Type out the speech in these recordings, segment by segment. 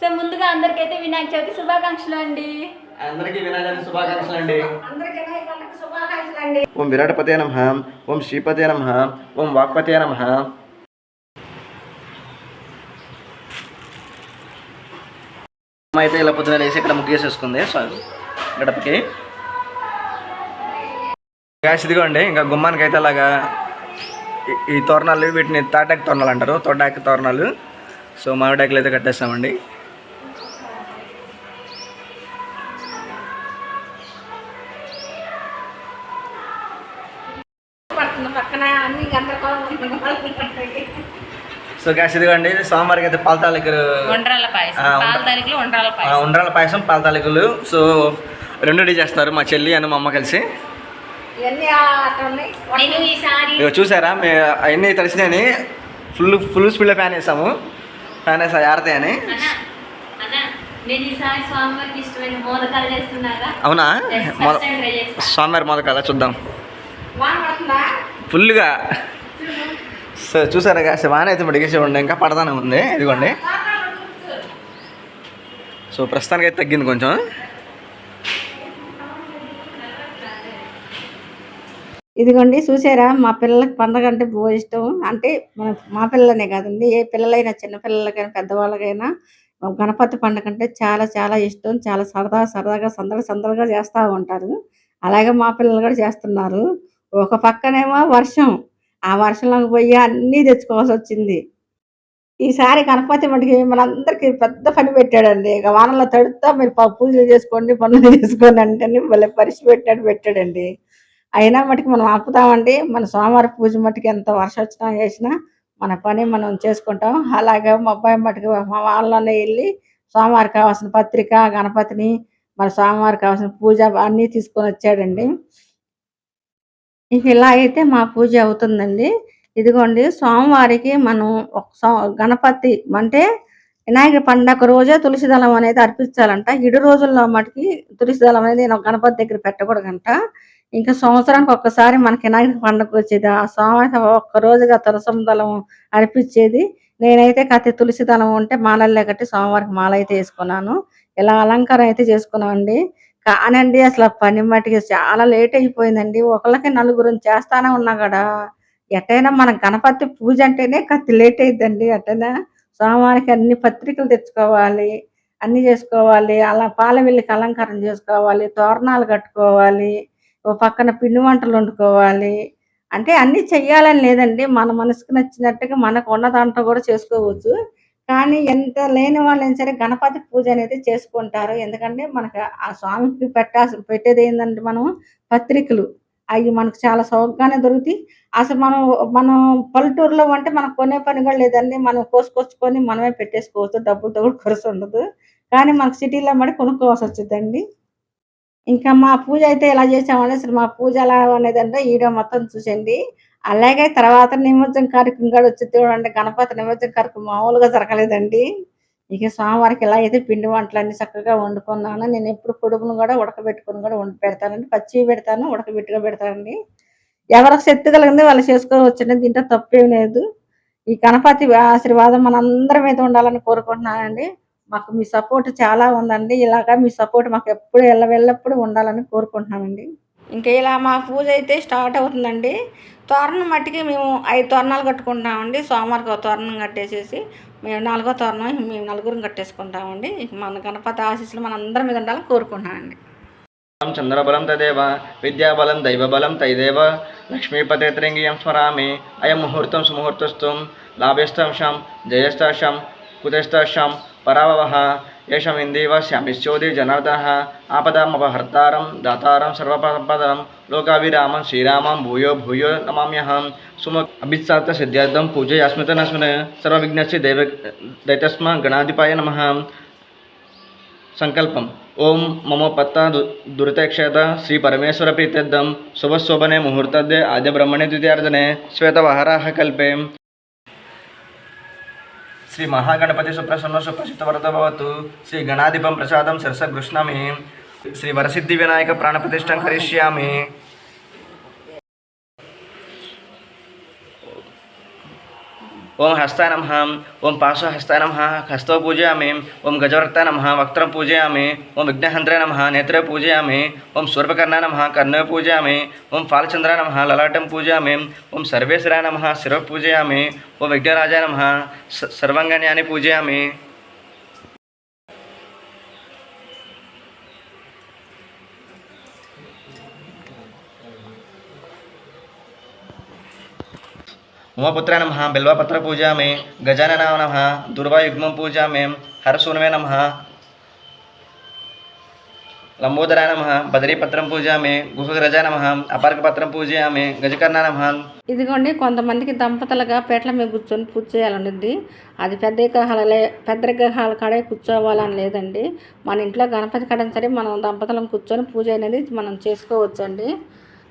So ముందుగా అందరికైతే వినాయక చవితి శుభాకాంక్షలు అండి. అందరికీ వినాయక శుభాకాంక్షలు అండి. అందరికీ వినాయకులకు శుభాకాంక్షలు అండి. ఓం విరాటపతే నమ ఓం శ్రీపతే నమ ఓం వాక్పతే నమ. అమ్మ అయితే ఇలా పొద్దున లేసి ఇక్కడ ముగ్గేసేసుకుంది సో గడపకి. గ్యాస్ ఇదిగోండి ఇంకా గుమ్మానికి అయితే అలాగా ఈ- ఈ తోరణాలు వీటిని తాటాకి తోరణాలు అంటారు తోటాకి తోరణాలు. సో మామిడాకులు అయితే కట్టేస్తామండి. సో గ్యాస్ ఇదిగోండి సోమవారికి అయితే పాల తాలికలు. ఉండ్రాల పాయసం. ఆ, ఉండ్ర- పాల తారీఖులో ఉండ్రాల ఆ, పాయసం. ఉండ్రాల పాయసం పాల తాలికలు. సో రెండు చేస్తారు మా చెల్లి అని మా అమ్మ కలిసి. చూసారా? మే అవన్నీ తడిసినాయని ఫుల్ ఫుల్ స్పీడ్లో ఫ్యాన్ వేసాము. ఫ్యాన్ వేసా ఆడతాయని అన్న అన్న నేను ఈసారి స్వామివారికి ఇష్టమైన మోదకాలు చేస్తున్నాగా. అవునా. స్వామివారి మొదలు కదా చూద్దాం. ఫుల్గా సో చూసారా కాస్త వాన అయితే మడిగేసి ఉండే ఇంకా పడతానే ఉంది. ఇదిగోండి. సో ప్రస్తుతానికి అయితే తగ్గింది కొంచెం. ఇదిగోండి చూసారా? మా పిల్లలకి పండగ అంటే బాగా ఇష్టం. అంటే మన మా పిల్లలనే కాదండి ఏ పిల్లలైనా చిన్న పిల్లలకైనా పెద్దవాళ్ళకైనా గణపతి పండుగ అంటే చాలా చాలా ఇష్టం. చాలా సరదా సరదాగా సందడి సందడిగా చేస్తూ ఉంటారు. అలాగే మా పిల్లలు కూడా చేస్తున్నారు. ఒక పక్కనేమో వర్షం. ఆ వర్షంలోకి పోయి అన్నీ తెచ్చుకోవాల్సి వచ్చింది. ఈసారి గణపతి మటుకి మనందరికీ పెద్ద పని పెట్టాడండి. ఇక వానలో తడుతా మీరు ప- పూజలు చేసుకోండి పనులు చేసుకోండి అంటే భలే పరిచి పెట్టాడు పెట్టాడండి. అయినా మటుకు మనం ఆపుతామండి. మన సోమవారం పూజ మటుకు ఎంత వర్షం వచ్చినా చేసినా మన పని మనం చేసుకుంటాం. అలాగే మా అబ్బాయి మటుకు మా వాళ్ళలోనే వెళ్ళి సోమవారం కావాల్సిన పత్రిక గణపతిని మన సోమవారం కావాల్సిన పూజ అన్నీ తీసుకొని వచ్చాడండి. ఇక ఇలా అయితే మా పూజ అవుతుందండి. ఇదిగోండి సోమవారికి మనం ఒక సో- గణపతి అంటే వినాయక పండగ రోజే తులసి దళం అనేది అర్పించాలంట. ఇడు రోజుల్లో మటుకి తులసి దళం అనేది గణపతి దగ్గర పెట్టకూడదంట. ఇంకా సంవత్సరానికి ఒక్కసారి మనకి వినాయక పండగ వచ్చేది ఆ సోమవారం ఒక్క రోజుగా తులసం దళం అర్పించేది. నేనైతే కత్తి తులసి దళం ఉంటే మాలల్లే కట్టి సోమవారికి మాల అయితే వేసుకున్నాను. ఇలా అలంకారం అయితే చేసుకున్నామండి. కానండి అసలు పని మట్టుకి చాలా లేట్ అయిపోయిందండి. ఒకళ్ళకి నలుగురిని చేస్తానే ఉన్నా కదా ఎట్టైనా మనం గణపతి పూజ అంటేనే కత్తి లేట్ అయిద్దండి. అట్టైనా సోమవారికి అన్ని పత్రికలు తెచ్చుకోవాలి అన్ని చేసుకోవాలి అలా పాల వెళ్ళికి అలంకారం చేసుకోవాలి తోరణాలు కట్టుకోవాలి ఓ పక్కన పిండి వంటలు వండుకోవాలి. అంటే అన్ని చెయ్యాలని లేదండి. మన మనసుకు నచ్చినట్టుగా మనకు ఉన్న దాంట్లో కూడా చేసుకోవచ్చు. కానీ ఎంత లేని వాళ్ళైనా సరే గణపతి పూజ అనేది చేసుకుంటారు. ఎందుకంటే మనకు ఆ స్వామికి పెట్టాల్సి పెట్టేది ఏంటంటే మనం పత్రికలు. అవి మనకు చాలా సౌకర్యంగానే దొరుకుతాయి. అసలు మనం మనం పల్లెటూరులో అంటే మనకు కొనే పని కూడా లేదండి. మనం కోసుకొచ్చుకొని మనమే పెట్టేసుకోవచ్చు. డబ్బులతో కూడా ఖర్చు ఉండదు. కానీ మనకు సిటీలో మరి కొనుక్కోవాల్సి వచ్చిందండి. ఇంకా మా పూజ అయితే ఎలా చేసామంటే అసలు మా పూజ ఎలా అనేది అంటే వీడియో మొత్తం చూసండి అలాగే తర్వాత నిమజ్జనం కార్యక్రమం కూడా వచ్చి చూడండి గణపతి నిమజ్జనం కార్యక్రమం మామూలుగా జరగలేదండి. ఇక స్వామివారికి ఎలా అయితే పిండి వంటలు అన్ని చక్కగా వండుకున్నాను నేను ఎప్పుడు పొడుగును కూడా ఉడకబెట్టుకుని కూడా వండి పెడతానండి. పచ్చివి పెడతాను ఉడకబెట్టుగా పెడతానండి. ఎవరికి శక్తి కలిగింది వాళ్ళు చేసుకోవచ్చండి దీంట్లో తప్పేం లేదు. ఈ గణపతి ఆశీర్వాదం మనందరి మీద ఉండాలని కోరుకుంటున్నానండి. మాకు మీ సపోర్ట్ చాలా ఉందండి. ఇలాగా మీ సపోర్ట్ మాకు ఎప్పుడు ఎల్లవెల్లప్పుడు ఉండాలని కోరుకుంటున్నానండి ఇంకా ఇలా మా పూజ అయితే స్టార్ట్ అవుతుందండి. తోరణం మట్టికి మేము ఐదు తోరణాలు కట్టుకుంటామండి సోమవారికి ఒక తోరణం కట్టేసేసి మేము నాలుగో తోరణం మేము నలుగురం కట్టేసుకుంటామండి. ఇక మన గణపతి ఆశీస్సులు మన అందరి మీద ఉండాలని కోరుకుంటున్నానండి బలం చంద్రబలం తదేవ విద్యాబలం దైవబలం తైదేవ లక్ష్మీపతే త్రింగియం స్మరామి అయం ముహూర్తం సుముహూర్తస్థం లాభేస్తాంశం జయస్తాశం కుతేస్తాశం पराभवः येषमिन्देव श्यामिश्चोदे जनार्दनः। आपदामपहर्तारं दातारं लोकाभिराम, श्रीराम, भूय भूय भूयो नमाम्यहं। सुम अभित्सार्थसिद्ध्यर्थं पूजयास्मृतनस्मृ से दैव दैतस्म गणाधिपाय नम। संकल्प ओं मम पत्ता दु, दुर्तक्षत। श्री परमेश्वर शुभ शोभने मुहूर्ता आद्य ब्रह्मणे द्वितीयार्धने श्वेतवहराः कल्पे। శ్రీ మహాగణపతి సుప్రసన్న సుప్రసిద్ధవరద భవతు శ్రీ గణాధిపం ప్రసాదం సరస గృష్ణామి శ్రీ వరసిద్ధి వినాయక ప్రాణప్రతిష్టం కరిష్యామి. ఓం హస్తాయ నమ ఓం పాశహస్తాయ నమ హస్తో పూజయామి ఓం గజవర్తాయ నమ వక్త్రం పూజయామి ఓం విఘ్నహంత్రే నమ నేత్రే పూజయామి ఓం సూర్పకర్ణాయ నమ కర్ణే పూజయామి ఓం ఫాలచంద్రాయ నమ లలాటం పూజయామి ఓం సర్వేశ్వరాయ నమ శిర పూజయామి ఓం విఘ్నరాజాయ నమ సర్వాంగాన్యాన్ని పూజయామి ఉమాపుత్రాయ నమ బిల్వపత్ర పూజామి గజానన నమ దుర్వాయుగ్మం పూజా పూజామి హరసూనవే నమ లంబోదరాయ నమ బదరీపత్రం పూజామి గుహగ్రజ నమ అపర్కపత్రం పూజయామి గజకర్ణ నమ. ఇదిగోండి కొంతమందికి దంపతులుగా పేట్ల మీద కూర్చొని పూజ చేయాలనుంది. అది పెద్ద విగ్రహాలే పెద్ద విగ్రహాల కాడే కూర్చోవాలని లేదండి. మన ఇంట్లో గణపతి కాడని సరే మనం దంపతులం కూర్చొని పూజ అనేది మనం చేసుకోవచ్చండి.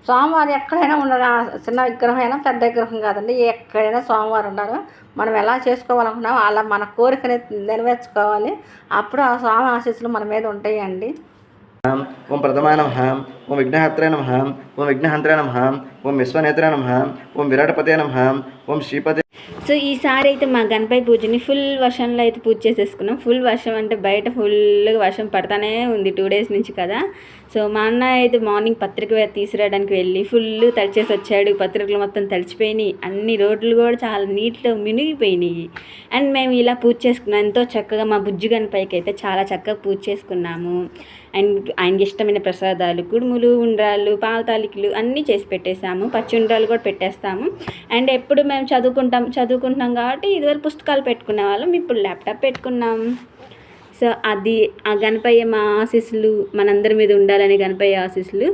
స్వామివారు ఎక్కడైనా ఉండరు ఆ చిన్న విగ్రహం అయినా పెద్ద విగ్రహం కాదండి. ఎక్కడైనా స్వామివారు ఉన్నారు మనం ఎలా చేసుకోవాలనుకున్నామో అలా మన కోరికని నెరవేర్చుకోవాలి. అప్పుడు ఆ స్వామి ఆశీస్సులు మన మీద ఉంటాయండి. ఓం ప్రథమాయ నమ. ఓం విఘ్నహత్రే నమ. ఓం విఘ్నహంత్రే నమ. ఓం విశ్వనేత్రే నమ. ఓం విరాటపతే నమ. ఓం శ్రీపతి సో ఈసారి అయితే మా గణపతి పూజని ఫుల్ వర్షంలో అయితే పూజ చేసేసుకున్నాం. ఫుల్ వర్షం అంటే బయట ఫుల్గా వర్షం పడతానే ఉంది టూ డేస్ నుంచి కదా. సో మా అన్న అయితే మార్నింగ్ పత్రిక తీసుకురావడానికి వెళ్ళి ఫుల్ తడిచేసి వచ్చాడు. పత్రికలు మొత్తం తడిచిపోయినాయి. అన్ని రోడ్లు కూడా చాలా నీటిలో మునిగిపోయినాయి. అండ్ మేము ఇలా పూజ చేసుకున్నాం. ఎంతో చక్కగా మా బుజ్జి గణపైకి అయితే చాలా చక్కగా పూజ చేసుకున్నాము. అండ్ ఆయనకి ఇష్టమైన ప్రసాదాలు కుడుములు ఉండ్రాళ్ళు పాల తాలికలు అన్నీ చేసి పెట్టేశాము. పచ్చి ఉండ్రాలు కూడా పెట్టేస్తాము. అండ్ ఎప్పుడు మేము చదువుకుంటాం చదువుకుంటున్నాం కాబట్టి ఇదివరకు పుస్తకాలు పెట్టుకునే వాళ్ళం ఇప్పుడు ల్యాప్టాప్ పెట్టుకున్నాం. సో అది ఆ గణపయ్య మా ఆశీస్సులు మనందరి మీద ఉండాలని గణపయ్య ఆశీస్సులు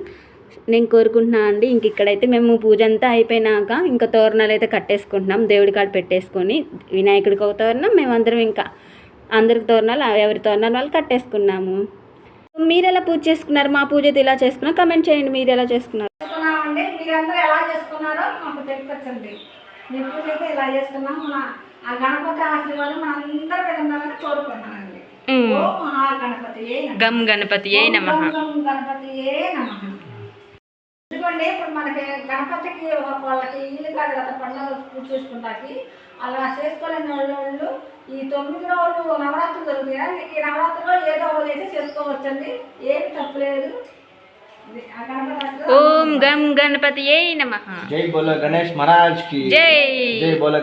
నేను కోరుకుంటున్నాను అండి. ఇంక ఇక్కడైతే మేము పూజ అంతా అయిపోయినాక ఇంకా తోరణాలు అయితే కట్టేసుకుంటున్నాం. దేవుడి కాడ పెట్టేసుకొని వినాయకుడికి ఒక తోరణం మేమందరం ఇంకా అందరికి తోరణాలు ఎవరి తోరణాలు వాళ్ళు కట్టేసుకున్నాము. మీరు ఎలా పూజ చేసుకున్నారు? మా పూజ అయితే ఇలా చేసుకున్నారు కమెంట్ చేయండి మీరు ఎలా చేసుకున్నారు? మీరందరూ ఎలా చేసుకున్నారో మాకు తెలిపించండి మీ పూజ అయితే ఇలా చేసుకున్నాం మన ఆ గణపతి ఆశీర్వాదం మన అందరి మీద ఉండాలని కోరుకుంటున్నానండి ఓ మహాగణపతి గణపతి ఏ నమ. గణపతి ఏ నమః. ఇదిగోండి ఇప్పుడు మనకి గణపతికి వాళ్ళకి ఇల్లు కాదు కదా పండుగ చేసుకుంటాకి. అలా చేసుకోలేని వాళ్ళు ఈ తొమ్మిది రోజులు నవరాత్రులు జరుగుతాయి? ఈ నవరాత్రిలో ఏదో ఒకటి అయితే చేసుకోవచ్చండి. ఏమి తప్పులేదు ఇది ఆ గణపతి ఆశీర్వాదం ఓం గం గణపతి ఏ నమ జై బోలో గణేష్ మహారాజ్కి జై జై బోలో